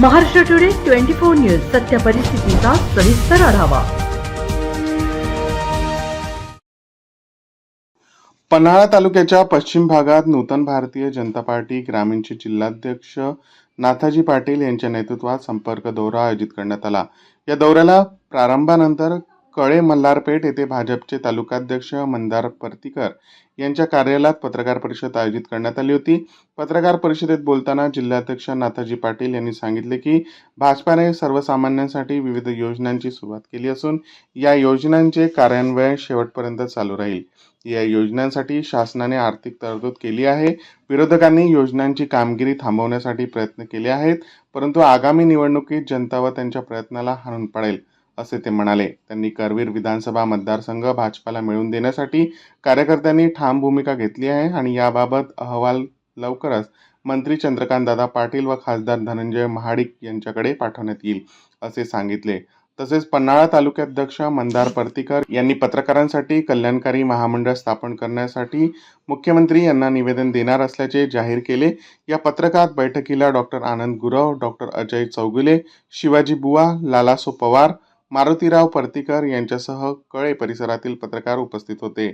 Maharashtra today twenty four news सत्य परिस्थितीचा सविस्तर आढावा. पन्हाळा तालुक्याच्या पश्चिम भागात नूतन भारतीय जनता पार्टी ग्रामीणचे जिल्हाध्यक्ष नाथाजी पाटील यांच्या नेतृत्वात संपर्क दौरा आयोजित करण्यात आला. या दौऱ्याला प्रारंभानंतर कळे मल्हारपेठ येथे भाजपचे तालुकाध्यक्ष मंदार पर्तीकर यांच्या कार्यालयात पत्रकार परिषद आयोजित करण्यात आली होती. पत्रकार परिषदेत बोलताना जिल्हाध्यक्ष नाथाजी पाटील यांनी सांगितले की भाजपाने सर्वसामान्यांसाठी विविध योजनांची सुरुवात केली असून या योजनांचे कार्यान्वयन शेवटपर्यंत चालू राहील. या योजनांसाठी शासनाने आर्थिक तरतूद केली आहे. विरोधकांनी योजनांची कामगिरी थांबवण्यासाठी प्रयत्न केले आहेत परंतु आगामी निवडणुकीत जनता व त्यांच्या प्रयत्नाला हाणून पडेल. असे ते म्हणाले. त्यांनी करवीर विधानसभा मतदारसंघ भाजपाला मिळवून देण्यासाठी कार्यकर्त्यांनी ठाम भूमिका घेतली आहे आणि याबाबत अहवाल लवकरच मंत्री चंद्रकांतदादा पाटील व खासदार धनंजय महाडिक यांच्याकडे पाठवण्यात येईल असे सांगितले. तसेच पन्हाळा तालुक्याध्यक्ष मंदार पर्तीकर यांनी पत्रकारांसाठी कल्याणकारी महामंडळ स्थापन करण्यासाठी मुख्यमंत्री यांना निवेदन देणार असल्याचे जाहीर केले. या पत्रकात बैठकीला डॉक्टर आनंद गुरव डॉक्टर अजय चौगुले शिवाजी बुवा लालासो पवार मारुतीराव परतीकर यांच्यासह कळे परिसरातील पत्रकार उपस्थित होते.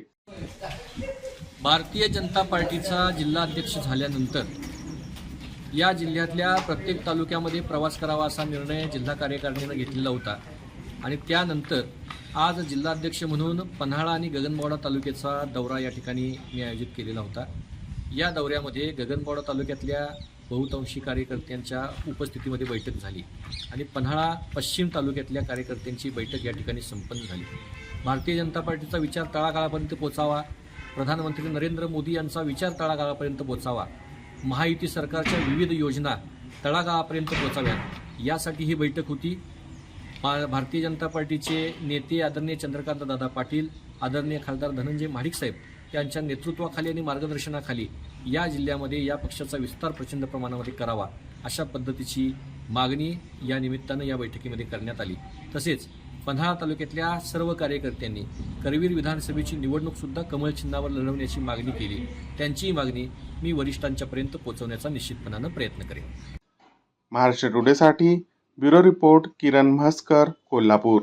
भारतीय जनता पार्टीचा जिल्हाध्यक्ष झाल्यानंतर या जिल्ह्यातल्या प्रत्येक तालुक्यामध्ये प्रवास करावा असा निर्णय जिल्हा कार्यकारिणीनं घेतलेला होता. आणि त्यानंतर आज जिल्हाध्यक्ष म्हणून पन्हाळा आणि गगनबावडा तालुक्याचा दौरा या ठिकाणी मी आयोजित केलेला होता. या दौऱ्यामध्ये गगनबावडा तालुक्यातल्या बहुतांशी कार्यकर्त्यांच्या उपस्थितीमध्ये बैठक झाली आणि पन्हाळा पश्चिम तालुक्यातल्या कार्यकर्त्यांची बैठक या ठिकाणी संपन्न झाली. भारतीय जनता पार्टीचा विचार तळागाळापर्यंत पोचावा प्रधानमंत्री नरेंद्र मोदी यांचा विचार तळागाळापर्यंत पोचावा महायुती सरकारच्या विविध योजना तळागाळापर्यंत पोचाव्यात यासाठी ही बैठक होती. भारतीय जनता पार्टीचे नेते आदरणीय चंद्रकांत दादा पाटील आदरणीय खासदार धनंजय महाडिक साहेब यांच्या नेतृत्वाखाली आणि मार्गदर्शनाखाली या जिल्ह्यामध्ये या पक्षाचा विस्तार प्रचंड प्रमाणामध्ये करावा अशा पद्धतीची मागणी या निमित्तानं या बैठकीमध्ये करण्यात आली. तसेच पन्हाळा तालुक्यातल्या सर्व कार्यकर्त्यांनी करवीर विधानसभेची निवडणूकसुद्धा कमळ चिन्हावर लढवण्याची मागणी केली. त्यांचीही मागणी मी वरिष्ठांच्यापर्यंत पोहोचवण्याचा निश्चितपणानं प्रयत्न करेन. महाराष्ट्र टुडेसाठी ब्युरो रिपोर्ट किरण म्हसकर कोल्हापूर.